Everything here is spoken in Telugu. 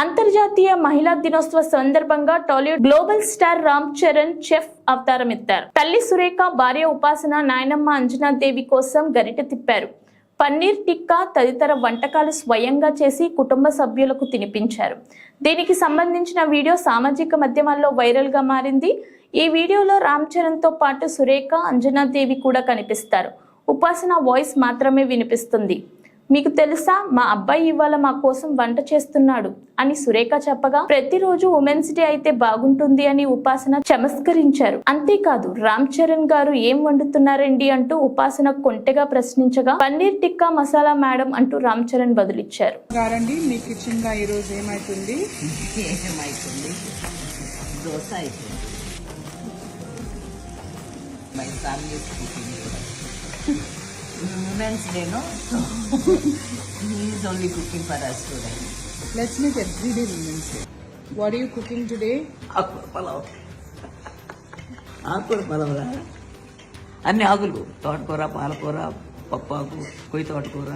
అంతర్జాతీయ మహిళా దినోత్సవ సందర్భంగా Tollywood global star Ram Charan chef అవతారం ఎత్తారు. తల్లి సురేఖ భార్య ఉపాసన నాయనమ్మ అంజనాదేవి కోసం గరిట తిప్పారు. పన్నీర్ టిక్కా తదితర వంటకాలు స్వయంగా చేసి కుటుంబ సభ్యులకు తినిపించారు. దీనికి సంబంధించిన వీడియో సామాజిక మాధ్యమాల్లో వైరల్గా మారింది. ఈ వీడియోలో రామ్ చరణ్తో పాటు సురేఖ అంజనాదేవి కూడా కనిపిస్తారు. ఉపాసన వాయిస్ మాత్రమే వినిపిస్తుంది. మీకు తెలుసా మా అబ్బాయి ఇవాళ మా కోసం వంట చేస్తున్నాడు అని సురేఖ చెప్పగా ప్రతిరోజు ఉమెన్స్ డే అయితే బాగుంటుంది అని ఉపాసన చమస్కరించారు. అంతేకాదు రామ్ చరణ్ గారు ఏం వండుతున్నారండి అంటూ ఉపాసన కొంటెగా ప్రశ్నించగా పన్నీర్ టిక్కా మసాలా మేడం అంటూ రామ్ చరణ్ బదులిచ్చారు. గారండి మీ కిచెన్గా ఈ రోజు ఏమైతుంది? ఏమైతుంది? దోశ అయిపోయింది. My family women's డేను is only cooking for us today let's meet everyday women's what you cooking today ఆకుకూర పలావ్ ఆకుకూర పలావ్ అన్ని ఆకులు. తోటకూర పాలకూర పప్పాకు కొయ్యి తోటకూర.